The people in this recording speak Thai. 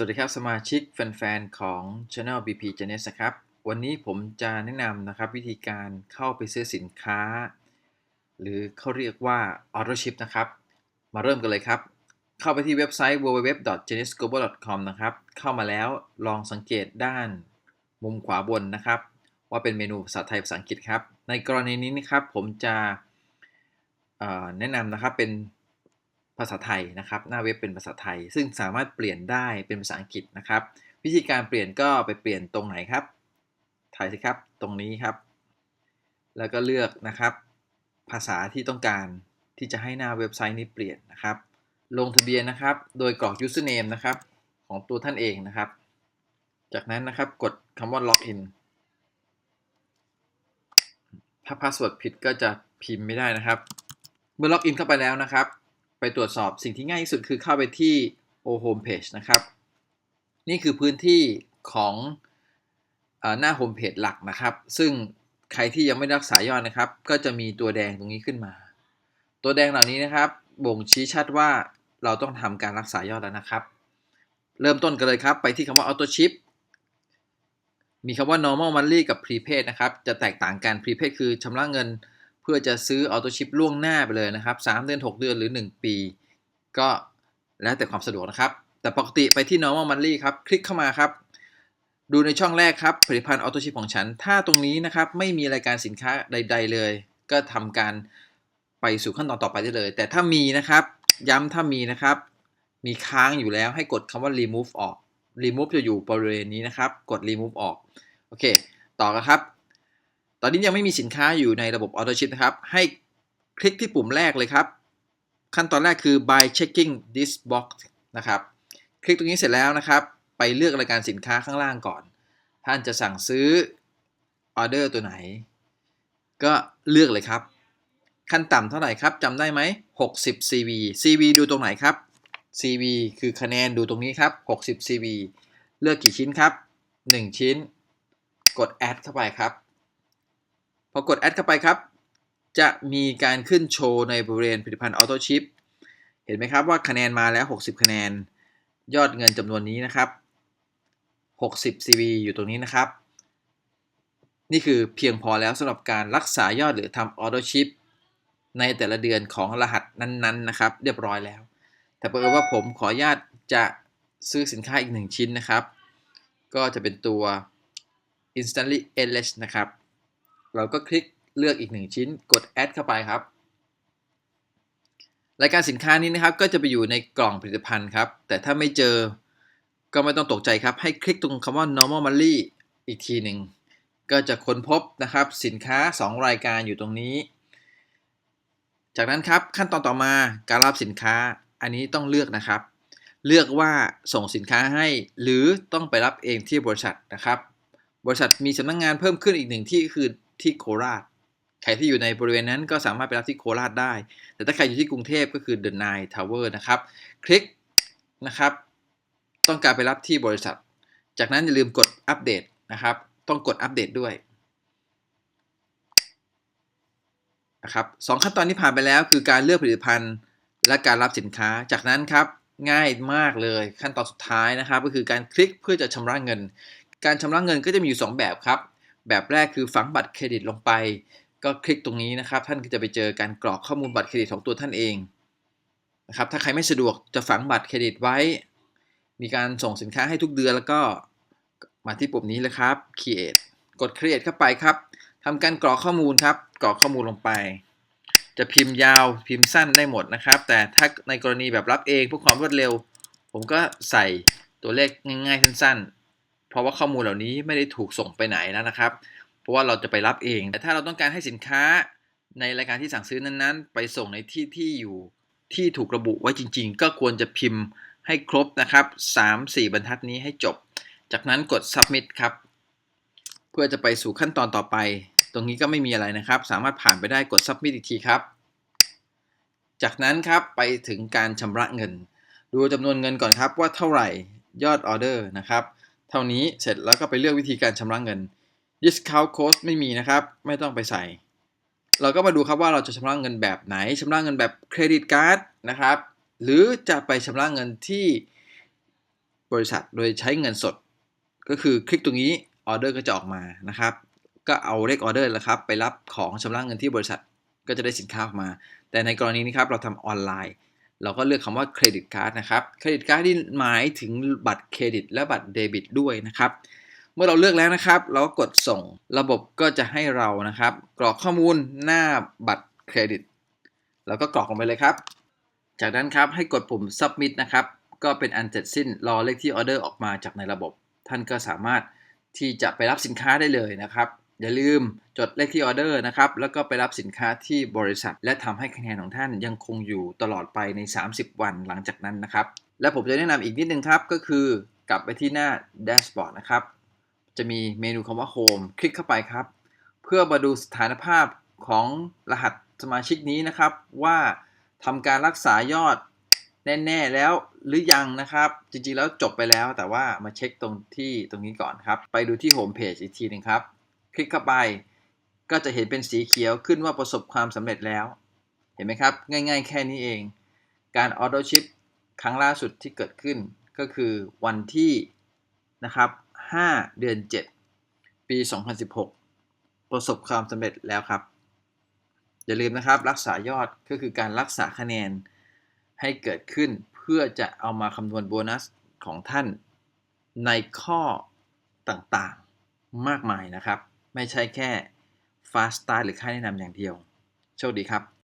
สวัสดีครับสมาชิกแฟนๆ ของ Channel BP g e n e s ครับ วันนี้ผมจะแนะนำนะครับวิธีการเข้าไปซื้อสินค้า หรือเขาเรียกว่า Auto Ship นะครับ มาเริ่มกันเลยครับ เข้าไปที่เว็บไซต์ www.genesglobal.com นะครับ เข้ามาแล้วลองสังเกตด้านมุมขวาบนนะครับ ว่าเป็นเมนูภาษาไทยภาษาอังกฤษครับ ในกรณีนี้นะครับผมจะแนะนำนะครับเป็น ภาษาไทยนะครับ หน้าเว็บเป็นภาษาไทย ซึ่งสามารถเปลี่ยนได้เป็นภาษาอังกฤษนะครับ วิธีการเปลี่ยนก็ไปเปลี่ยนตรงไหนครับถ่ายสิครับ ตรงนี้ครับ แล้วก็เลือกนะครับ ภาษาที่ต้องการที่จะให้หน้าเว็บไซต์นี้เปลี่ยนนะครับ ลงทะเบียนนะครับ โดยกรอก username นะครับ ของตัวท่านเองนะครับ จากนั้นนะครับกดคำว่า login ถ้าพาสเวิร์ดผิดก็จะพิมพ์ไม่ได้นะครับ เมื่อล็อกอินเข้าไปแล้วนะครับ ไปตรวจสอบสิ่งที่ง่ายที่สุดคือเข้าไปที่ O Home Page นะครับ นี่คือพื้นที่ของอหน้า Home Page หลักนะครับ ซึ่งใครที่ยังไม่รักษายอดนะครับ ก็จะมีตัวแดงตรงนี้ขึ้นมา ตัวแดงเหล่านี้นะครับ บ่งชี้ชัดว่าเราต้องทำการรักษายอดแล้วนะครับ เริ่มต้นกันเลยครับ ไปที่คำว่า Auto Ship มีคำว่า normal monthly กับ prepaid นะครับ จะแตกต่างกัน prepaid คือชำระเงิน พื่อจะซื้อ auto ship ล่วงหน้าไปเลยนะครับ 3 เดือน 6 เดือนหรือ 1 ปี ก็แล้วแต่ความสะดวกนะครับ แต่ปกติไปที่ normal monthly ครับ คลิกเข้ามาครับ ดูในช่องแรกครับ ผลิตภัณฑ์ auto ship ของฉัน ถ้าตรงนี้นะครับ ไม่มีรายการสินค้าใด ๆ เลย ก็ทำการไปสู่ขั้นตอนต่อไปได้เลย แต่ถ้ามีนะครับ ย้ำถ้ามีนะครับ มีค้างอยู่แล้วให้กดคำว่า remove ออก remove จะอยู่บริเวณนี้นะครับ กด remove ออก โอเค ต่อกันครับ ตอนนี้ยังไม่มีสินค้าอยู่ในระบบ Auto Ship นะครับ ให้คลิกที่ปุ่มแรกเลยครับ ขั้นตอนแรกคือ by checking this box นะครับ คลิกตรงนี้เสร็จแล้วนะครับ ไปเลือกรายการสินค้าข้างล่างก่อน ท่านจะสั่งซื้อออเดอร์ตัวไหน ก็เลือกเลยครับ ขั้นต่ำเท่าไหร่ครับจำได้ไหม60 CV CV ดูตรงไหนครับ CV คือคะแนนดูตรงนี้ครับ60 CV เลือกกี่ชิ้นครับ 1 ชิ้น กด add เข้าไปครับ พอกด add เข้าไปครับ จะมีการขึ้นโชว์ในบริเวณผลิตภัณฑ์ Auto Ship เห็นไหมครับว่าคะแนนมาแล้ว 60 คะแนน ยอดเงินจำนวนนี้นะครับ 60 CV อยู่ตรงนี้นะครับ นี่คือเพียงพอแล้วสำหรับการรักษายอดหรือทำ Auto Ship ในแต่ละเดือนของรหัสนั้นๆนะครับ เรียบร้อยแล้ว แต่เปิดว่าผมขออนุญาตจะซื้อสินค้าอีกหนึ่งชิ้นนะครับ ก็จะเป็นตัว instantly endless นะครับ เราก็คลิกเลือกอีกหนึ่งชิ้น กด add เข้าไปครับ รายการสินค้านี้นะครับ ก็จะไปอยู่ในกล่องผลิตภัณฑ์ครับ แต่ถ้าไม่เจอก็ไม่ต้องตกใจครับ ให้คลิกตรงคำว่า normally อีกทีหนึ่ง ก็จะค้นพบนะครับสินค้า 2 รายการอยู่ตรงนี้ จากนั้นครับขั้นตอนต่อมาการรับสินค้า อันนี้ต้องเลือกนะครับ เลือกว่าส่งสินค้าให้ หรือต้องไปรับเองที่บริษัทนะครับ บริษัทมีสำนักงงานเพิ่มขึ้นอีกหนึ่งที่คือที่โคราช ใครที่อยู่ในบริเวณนั้นก็สามารถไปรับที่โคราชได้ แต่ถ้าใครอยู่ที่กรุงเทพก็คือ The Nine Tower นะครับ คลิกนะครับ ต้องการไปรับที่บริษัท จากนั้นอย่าลืมกดอัปเดตนะครับ ต้องกดอัปเดตด้วยนะครับสองขั้นตอนนี้ผ่านไปแล้วคือการเลือกผลิตภัณฑ์และการรับสินค้า จากนั้นครับง่ายมากเลยขั้นตอนสุดท้ายนะครับ ก็คือการคลิกเพื่อจะชำระเงิน การชำระเงินก็จะมีอยู่ 2 แบบครับ แบบแรกคือฝังบัตรเครดิตลงไป ก็คลิกตรงนี้นะครับ ท่านก็จะไปเจอการกรอกข้อมูลบัตรเครดิตของตัวท่านเองนะครับถ้าใครไม่สะดวกจะฝังบัตรเครดิตไว้ มีการส่งสินค้าให้ทุกเดือนแล้วก็มาที่ปุ่มนี้เลยครับ create กด create เข้าไปครับทำการกรอกข้อมูลครับ กรอกข้อมูลลงไป จะพิมพ์ยาวพิมพ์สั้นได้หมดนะครับ แต่ถ้าในกรณีแบบรับเองเพื่อความรวดเร็ว ผมก็ใส่ตัวเลขง่ายๆสั้นๆ เพราะว่าข้อมูลเหล่านี้ไม่ได้ถูกส่งไปไหนแล้วนะครับ เพราะว่าเราจะไปรับเอง แต่ถ้าเราต้องการให้สินค้าในรายการที่สั่งซื้อนั้นๆ ไปส่งในที่ที่อยู่ที่ถูกระบุไว้จริง ๆ ก็ควรจะพิมพ์ให้ครบนะครับ 3-4 บรรทัดนี้ให้จบ จากนั้นกด submit ครับ เพื่อจะไปสู่ขั้นตอนต่อไป ตรงนี้ก็ไม่มีอะไรนะครับ สามารถผ่านไปได้กด submit อีกทีครับ จากนั้นครับไปถึงการชำระเงิน ดูจำนวนเงินก่อนครับว่าเท่าไหร่ยอดออเดอร์นะครับ เท่านี้เสร็จแล้วก็ไปเลือกวิธีการชำระเงิน discount code ไม่มีนะครับ ไม่ต้องไปใส่ เราก็มาดูครับว่าเราจะชำระเงินแบบไหนชำระเงินแบบเครดิตการ์ดนะครับ หรือจะไปชำระเงินที่บริษัทโดยใช้เงินสด ก็คือคลิกตรงนี้ออเดอร์ก็จะออกมานะครับ ก็เอาเลขออเดอร์แล้วครับไปรับของชำระเงินที่บริษัทก็จะได้สินค้าออกมา แต่ในกรณีนี้ครับเราทำออนไลน์ เราก็เลือกคำว่าเครดิตการ์ดนะครับเครดิตการ์ดที่หมายถึงบัตรเครดิต และบัตรเดบิตด้วยนะครับ เมื่อเราเลือกแล้วนะครับ เราก็กดส่งระบบก็จะให้เรานะครับ กรอกข้อมูลหน้าบัตรเครดิต แล้วก็กรอกลงไปเลยครับ จากนั้นครับให้กดปุ่ม submit นะครับ ก็เป็นอันเสร็จสิ้นรอเลขที่ออเดอร์ออกมาจากในระบบ ท่านก็สามารถที่จะไปรับสินค้าได้เลยนะครับ อย่าลืมจดเลขที่ออเดอร์นะครับ แล้วก็ไปรับสินค้าที่บริษัท และทำให้คะแนนของท่านยังคงอยู่ตลอดไปใน 30 วันหลังจากนั้นนะครับ และผมจะแนะนำอีกนิดนึงครับ ก็คือกลับไปที่หน้าแดชบอร์ดนะครับ จะมีเมนูคำว่า Home คลิกเข้าไปครับ เพื่อมาดูสถานภาพของรหัสสมาชิกนี้นะครับ ว่าทำการรักษายอดแน่ๆแล้วหรือยังนะครับ จริงๆแล้วจบไปแล้วแต่ว่ามาเช็คตรงที่ตรงนี้ก่อนครับ ไปดูที่โฮมเพจอีกทีหนึ่งครับ ลิกเข้าไป ก็จะเห็นเป็นสีเขียวขึ้นว่าประสบความสำเร็จแล้ว เห็นไหมครับ ง่าย ๆ แค่นี้เอง การออโต้ชิปครั้งล่าสุดที่เกิดขึ้นก็คือวันที่นะครับ5เดือน 7 ปี 2016 ประสบความสำเร็จแล้วครับ อย่าลืมนะครับรักษายอดก็คือการรักษาคะแนนให้เกิดขึ้นเพื่อจะเอามาคำนวณโบนัสของท่านในข้อต่างๆมากมายนะครับ ไม่ใช่แค่ Fast Start หรือค่าแนะนำอย่างเดียว โชคดีครับ